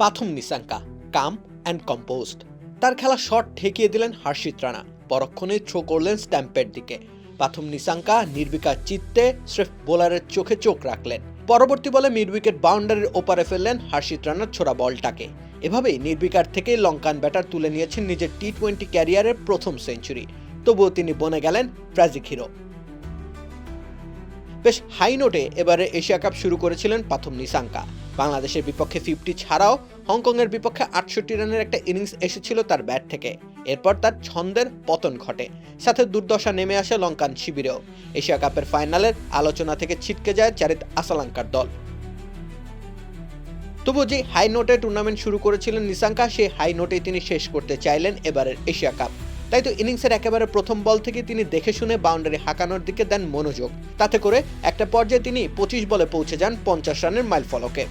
Pathum Nissanka, calm and composed তার খেলা shot ঠেকিয়ে দিলেন হর্ষিত রানা। পরক্ষণে থ্রো করলেন স্ট্যাম্পের দিকে। পাথুম নিসাঙ্কা নির্বিকার চিত্তে স্রেফ বোলারের চোখে চোখ রাখলেন। পরবর্তী বলে মিড উইকেট বাউন্ডারির ওপারে ফেললেন হর্ষিত রানার ছোড়া বলটাকে। এভাবেই নির্বিকার থেকেই লঙ্কান ব্যাটার তুলে নিয়েছেন নিজের টি টোয়েন্টি ক্যারিয়ারের প্রথম সেঞ্চুরি। তবুও তিনি বনে গেলেন ট্র্যাজিক হিরো। বেশ হাই নোটে এবারে এশিয়া কাপ শুরু করেছিলেন প্রথম নিসাঙ্কা। বাংলাদেশের বিপক্ষে ফিফটি ছাড়াও হংকংয়ের বিপক্ষে আটষট্টি রানের একটা ইনিংস এসেছিল তার ব্যাট থেকে। এরপর তার ছন্দের পতন ঘটে। সাথে দুর্দশা নেমে আসে লঙ্কান শিবিরেও। এশিয়া কাপের ফাইনালের আলোচনা থেকে ছিটকে যায় চারিত আসালাঙ্কার দল। তবু যে হাই নোটে টুর্নামেন্ট শুরু করেছিলেন নিসাঙ্কা সেই হাই নোটেই তিনি শেষ করতে চাইলেন এবারের এশিয়া কাপ। তাই তো ইনিংসের একেবারে প্রথম বল থেকে তিনি দেখে শুনে বাউন্ডারি হাঁকানোর দিকে দেন মনোযোগ। তাতে করে একটা পর্যায়ে তিনি পঁচিশ বলে পৌঁছে যান পঞ্চাশ রানের মাইল ফলকে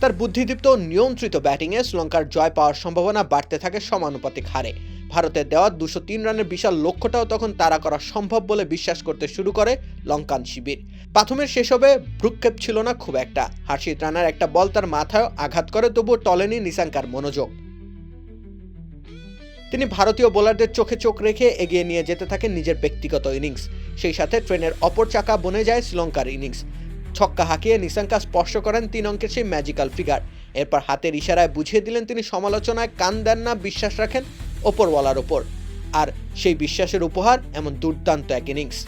তার বুদ্ধিদীপ্ত নিয়ন্ত্রিত ব্যাটিংয়ে শ্রীলঙ্কার জয় পাওয়ার সম্ভাবনা বাড়তে থাকে সমানুপাতিক হারে। ভারতের দেওয়া দুশো তিন রানের বিশাল লক্ষ্যটাও তখন তারা করা সম্ভব বলে বিশ্বাস করতে শুরু করে লঙ্কান শিবির। প্রাথমের শেষবে ভ্রুক্ষেপ ছিল না খুব একটা। হার্ষিত রানার একটা বল তার মাথায় আঘাত করে, তবুও টলেনি নিসাঙ্কার মনোযোগ। তিনি ভারতীয় বোলারদের চোখে চোখ রেখে এগিয়ে নিয়ে যেতে থাকেন নিজের ব্যক্তিগত ইনিংস। সেই সাথে ট্রেনের অপর চাকা বনে যায় শ্রীলঙ্কার ইনিংস। ছক্কা হাঁকিয়ে নিসাঙ্কা স্পর্শ করেন তিন অঙ্কের সেই ম্যাজিক্যাল ফিগার। এরপর হাতের ইশারায় বুঝিয়ে দিলেন তিনি সমালোচনায় কান দেন না, বিশ্বাস রাখেন ওপরওয়ালার ওপর। আর সেই বিশ্বাসের উপহার এমন দুর্দান্ত এক ইনিংস।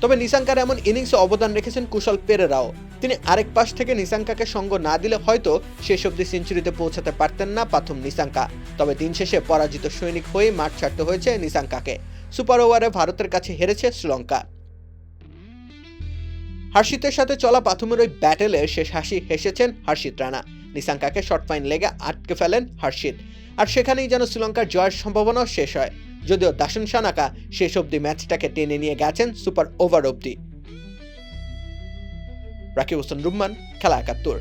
তবে নিসাঙ্কার এমন ইনিংসে অবদান রেখেছেন কুশল পেরেরাও। তিনি আরেক পাশ থেকে নিশাঙ্কাকে সঙ্গ না দিলে হয়তো শেষ অব্দি সেঞ্চুরিতে পৌঁছাতে পারতেন না প্রথম নিশাঙ্কা। তবে দিন শেষে পরাজিত সৈনিক হয়ে মাঠ ছাড়তে হয়েছে নিশাঙ্কাকে। সুপার ওভারে ভারতের কাছে হেরেছে শ্রীলঙ্কা। হার্ষিতের সাথে চলা প্রাথমের ওই ব্যাটেলে শেষ হাসি হেসেছেন হার্ষিত রানা। নিশাঙ্কাকে শর্ট ফাইন লেগে আটকে ফেলেন হার্ষিত। আর সেখানেই যেন শ্রীলঙ্কার জয়ের সম্ভাবনাও শেষ হয়। যদিও দাসন সানাকা শেষ অবধি ম্যাচটাকে টেনে নিয়ে গেছেন সুপার ওভার অবধি। রাকিব হোসেন রুম্মান, খেলা একাত্তর।